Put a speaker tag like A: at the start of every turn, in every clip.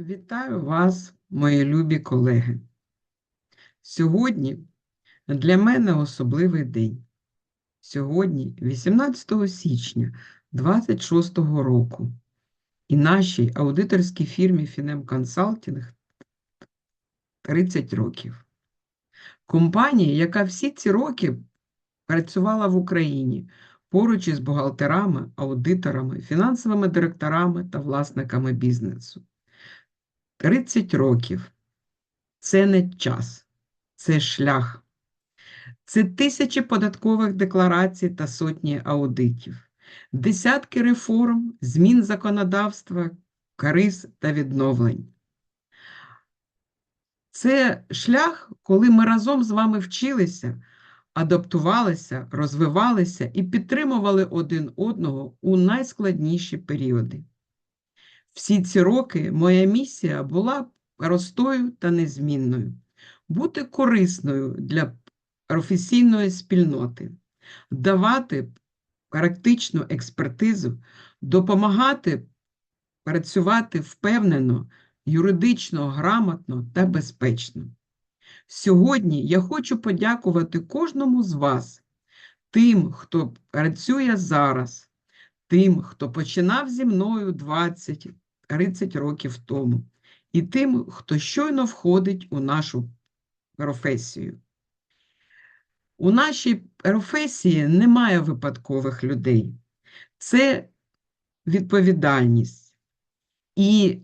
A: Вітаю вас, мої любі колеги. Сьогодні для мене особливий день. Сьогодні, 18 січня 26 року, і нашій аудиторській фірмі Фінем Консалтінг 30 років. Компанія, яка всі ці роки працювала в Україні поруч із бухгалтерами, аудиторами, фінансовими директорами та власниками бізнесу. 30 років це не час, це шлях. Це тисячі податкових декларацій та сотні аудитів, десятки реформ, змін законодавства, криз та відновлень. Це шлях, коли ми разом з вами вчилися, адаптувалися, розвивалися і підтримували один одного у найскладніші періоди. Всі ці роки моя місія була простою та незмінною бути корисною для професійної спільноти, давати практичну експертизу, допомагати працювати впевнено, юридично, грамотно та безпечно. Сьогодні я хочу подякувати кожному з вас, тим, хто працює зараз, тим, хто починав зі мною 20-30 років тому, і тим, хто щойно входить у нашу професію. У нашій професії немає випадкових людей. Це відповідальність. І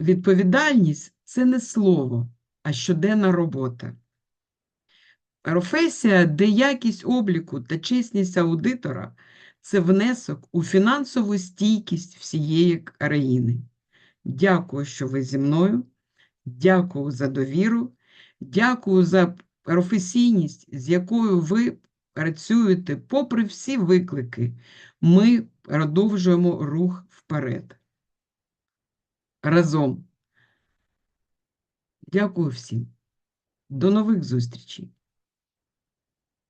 A: відповідальність це не слово, а щоденна робота. Професія, де якість обліку та чесність аудитора це внесок у фінансову стійкість всієї країни. Дякую, що ви зі мною. Дякую за довіру. Дякую за професійність, з якою ви працюєте, попри всі виклики. Ми продовжуємо рух вперед. Разом. Дякую всім. До нових зустрічей.